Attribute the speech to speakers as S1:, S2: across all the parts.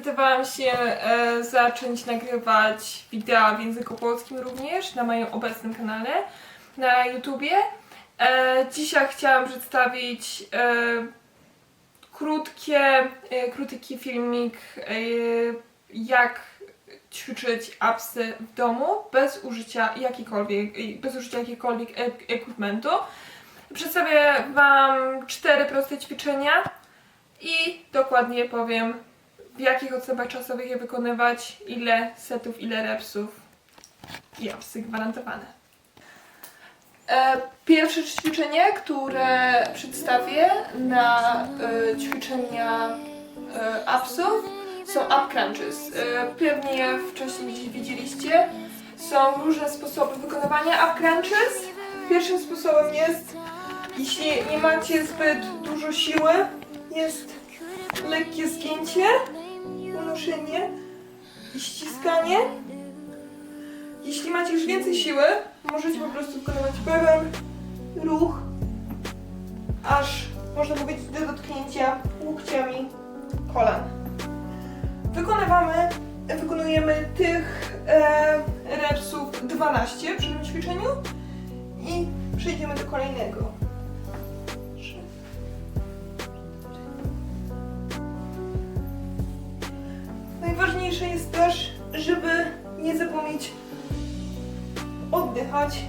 S1: zdecydowałam się e, zacząć nagrywać wideo w języku polskim również na moim obecnym kanale na YouTubie. E, dzisiaj chciałam przedstawić e, krótkie, e, krótki filmik, e, jak ćwiczyć apsy w domu bez użycia jakikolwiek, bez użycia jakiegokolwiek e- equipmentu. Przedstawię Wam cztery proste ćwiczenia i dokładnie powiem w jakich odstępach czasowych je wykonywać, ile setów, ile repsów i apsy gwarantowane. E, Pierwsze ćwiczenie, które przedstawię na e, ćwiczenia e, apsów są up crunches. Pewnie je wcześniej gdzieś widzieliście. Są różne sposoby wykonywania up crunches. Pierwszym sposobem jest, jeśli nie macie zbyt dużo siły, jest lekkie zgięcie, unoszenie i ściskanie. Jeśli macie już więcej siły, możecie po prostu wykonywać pewien ruch, aż można powiedzieć do dotknięcia łokciami kolan. Wykonywamy, wykonujemy tych e, repsów 12 przy tym ćwiczeniu i przejdziemy do kolejnego. Najważniejsze jest też, żeby nie zapomnieć oddychać.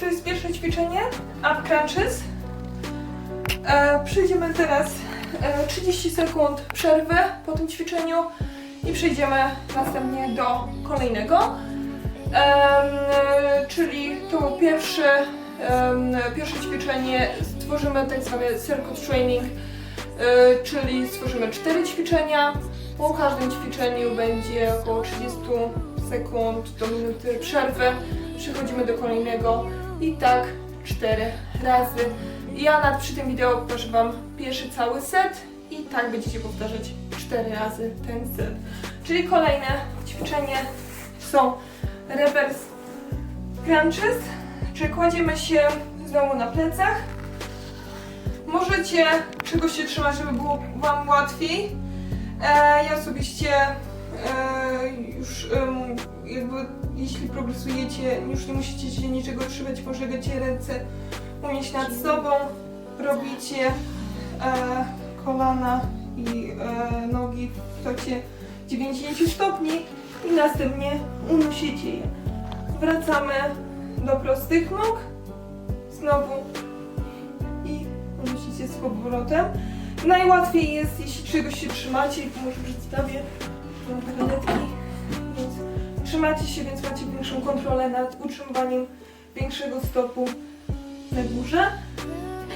S1: To jest pierwsze ćwiczenie, up crunches. E, przejdziemy teraz 30 sekund przerwy po tym ćwiczeniu i przejdziemy następnie do kolejnego. E, czyli to pierwsze, em, pierwsze ćwiczenie stworzymy tak zwany circuit training, e, czyli stworzymy cztery ćwiczenia. Po każdym ćwiczeniu będzie około 30 sekund do minuty przerwy. Przechodzimy do kolejnego i tak cztery razy. Ja nad przy tym wideo pokażę Wam pierwszy cały set i tak będziecie powtarzać cztery razy ten set. Czyli kolejne ćwiczenie są reverse crunches, czyli kładziemy się znowu na plecach. Możecie czegoś się trzymać, żeby było Wam łatwiej. E, ja osobiście e, już em, jakby jeśli progresujecie, już nie musicie się niczego trzymać, możecie ręce unieść nad sobą, robicie e, kolana i e, nogi w tocie 90 stopni i następnie unosicie je. Wracamy do prostych nóg, znowu i unosicie z powrotem. Najłatwiej jest, jeśli czegoś się trzymacie, może przedstawię granatki, więc trzymacie się, więc macie większą kontrolę nad utrzymywaniem większego stopu górze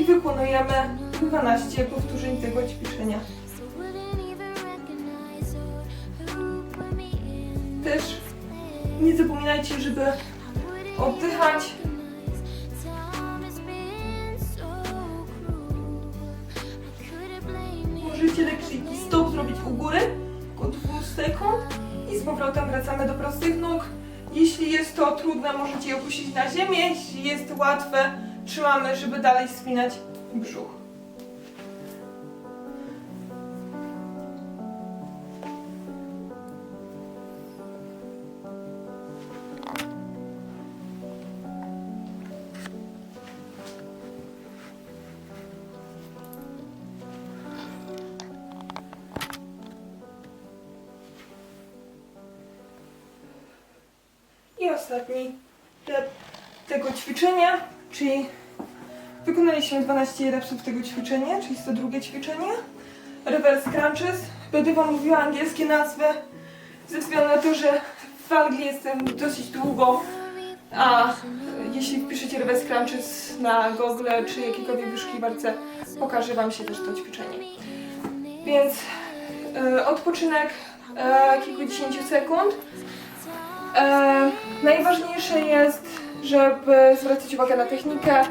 S1: i wykonujemy 12 powtórzeń tego ćwiczenia. Też nie zapominajcie, żeby oddychać. Możecie lekki stop zrobić u góry, około 2 sekund i z powrotem wracamy do prostych nóg. Jeśli jest to trudne, możecie je opuścić na ziemię. Jeśli jest łatwe, trzymamy, żeby dalej spinać brzuch. I ostatni etap tego ćwiczenia, czyli wykonaliśmy 12 repsów tego ćwiczenia, czyli jest to drugie ćwiczenie. Reverse crunches. Będę Wam mówiła angielskie nazwy, ze względu na to, że w Anglii jestem dosyć długo, a jeśli wpiszecie reverse crunches na Google czy jakiejkolwiek wyszukiwarce, pokaże Wam się też to ćwiczenie. Więc e, odpoczynek e, kilkudziesięciu sekund. E, najważniejsze jest, żeby zwracać uwagę na technikę,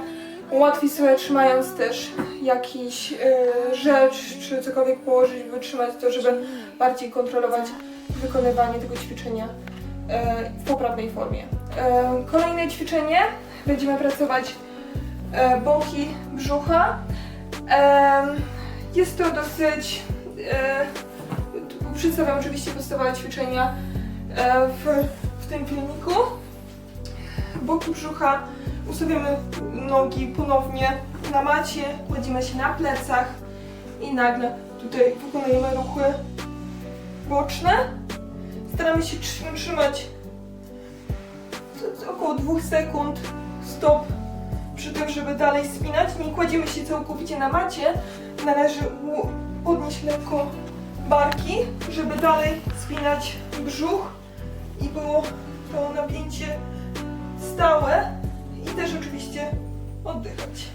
S1: łatwiej sobie trzymając też jakiś e, rzecz czy cokolwiek położyć, wytrzymać to, żeby bardziej kontrolować wykonywanie tego ćwiczenia e, w poprawnej formie. E, kolejne ćwiczenie będziemy pracować boki brzucha. Jest to dosyć. Przedstawiam oczywiście podstawowe ćwiczenia w, w tym filmiku. Boki brzucha ustawiamy nogi ponownie na macie, kładziemy się na plecach i nagle tutaj wykonujemy ruchy boczne. Staramy się trzy- trzymać około 2 sekund stop przy tym, żeby dalej spinać. Nie kładziemy się całkowicie na macie. Należy podnieść lekko barki, żeby dalej spinać brzuch i było to napięcie stałe i też oczywiście oddychać.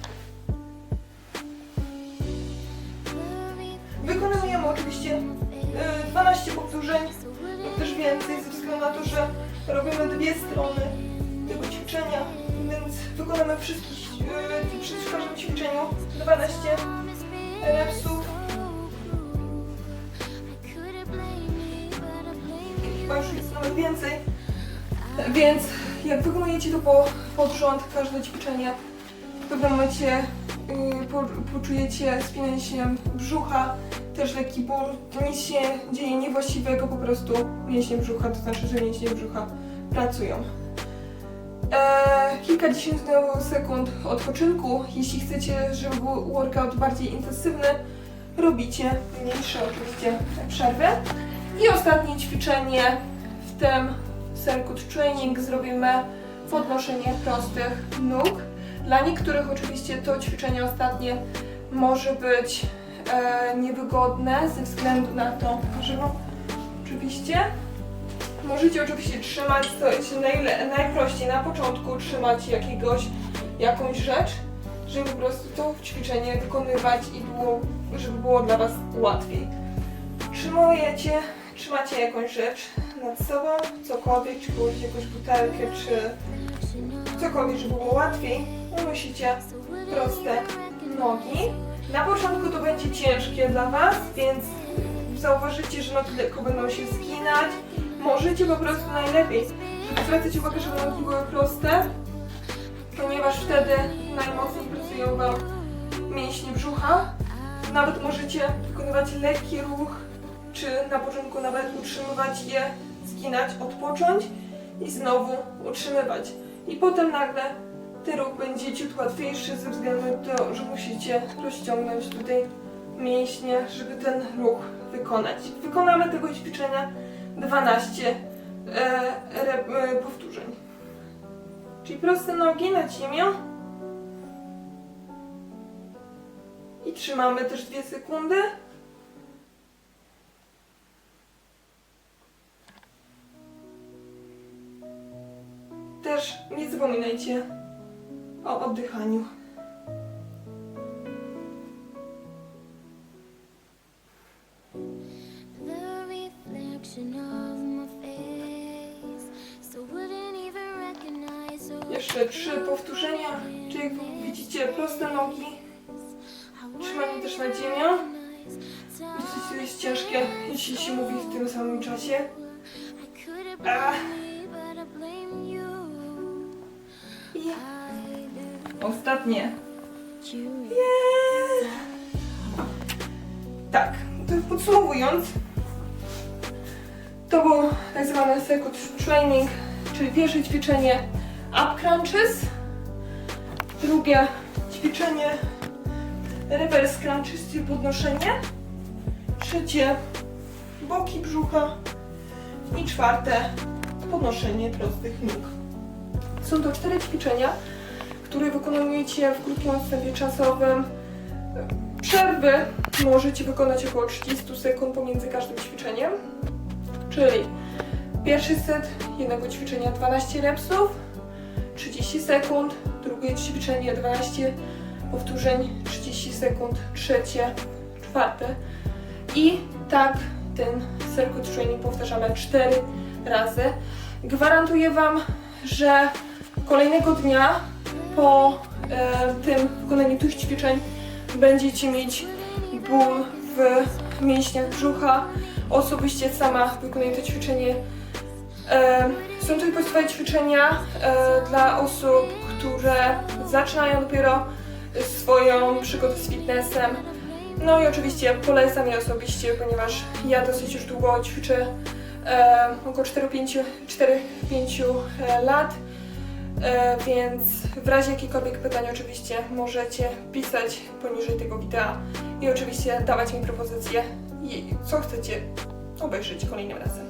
S1: Wykonujemy oczywiście y, 12 powtórzeń lub też więcej ze względu na to, że robimy dwie strony tego ćwiczenia, więc wykonamy wszystkich, y, przy każdym ćwiczeniu 12 repsów. Chyba już jest nawet więcej. Więc jak wykonujecie to po, pod rząd, każde ćwiczenie, w pewnym momencie y, po, poczujecie spinanie brzucha, też lekki ból, nic się dzieje niewłaściwego, po prostu mięśnie brzucha, to znaczy, że mięśnie brzucha pracują. E, kilkadziesiąt sekund odpoczynku, jeśli chcecie, żeby był workout bardziej intensywny, robicie mniejsze oczywiście przerwy. I ostatnie ćwiczenie w tym circuit training zrobimy podnoszenie prostych nóg. Dla niektórych oczywiście to ćwiczenie ostatnie może być e, niewygodne ze względu na to, że oczywiście możecie oczywiście trzymać, to najprościej na początku trzymać jakiegoś, jakąś rzecz, żeby po prostu to ćwiczenie wykonywać i było, żeby było dla Was łatwiej. Trzymujecie, trzymacie jakąś rzecz nad sobą, cokolwiek, czy położyć jakąś butelkę, czy cokolwiek, żeby było łatwiej. Unosicie proste nogi. Na początku to będzie ciężkie dla Was, więc zauważycie, że nogi lekko będą się zginać. Możecie po prostu najlepiej, zwracać uwagę, żeby nogi były proste, ponieważ wtedy najmocniej pracują Wam mięśnie brzucha. Nawet możecie wykonywać lekki ruch, czy na początku nawet utrzymywać je, odpocząć i znowu utrzymywać. I potem nagle ten ruch będzie ciut łatwiejszy ze względu na to, że musicie rozciągnąć tutaj mięśnie, żeby ten ruch wykonać. Wykonamy tego ćwiczenia 12 e, e, powtórzeń. Czyli proste nogi na ziemię. I trzymamy też 2 sekundy. Zapominajcie o oddychaniu. Jeszcze trzy powtórzenia. Czyli jak widzicie, proste nogi. Trzymanie też na ziemię. Dosyć to jest ciężkie, jeśli się mówi w tym samym czasie.
S2: I
S1: ostatnie. Yeah. Tak, to podsumowując, to był tak zwany circuit training, czyli pierwsze ćwiczenie up crunches, drugie ćwiczenie reverse crunches, czyli podnoszenie, trzecie boki brzucha i czwarte podnoszenie prostych nóg. Są to cztery ćwiczenia, które wykonujecie w krótkim odstępie czasowym. Przerwy możecie wykonać około 30 sekund pomiędzy każdym ćwiczeniem. Czyli pierwszy set jednego ćwiczenia 12 repsów, 30 sekund, drugie ćwiczenie 12 powtórzeń, 30 sekund, trzecie, czwarte. I tak ten circuit training powtarzamy 4 razy. Gwarantuję Wam, że kolejnego dnia po e, tym wykonaniu tych ćwiczeń będziecie mieć ból w mięśniach brzucha, osobiście sama wykonuję to ćwiczenie. E, są to podstawowe ćwiczenia e, dla osób, które zaczynają dopiero swoją przygodę z fitnessem. No i oczywiście polecam je osobiście, ponieważ ja dosyć już długo ćwiczę, e, około 4-5 e, lat. E, więc w razie jakichkolwiek pytań oczywiście możecie pisać poniżej tego wideo i oczywiście dawać mi propozycje, co chcecie obejrzeć kolejnym razem.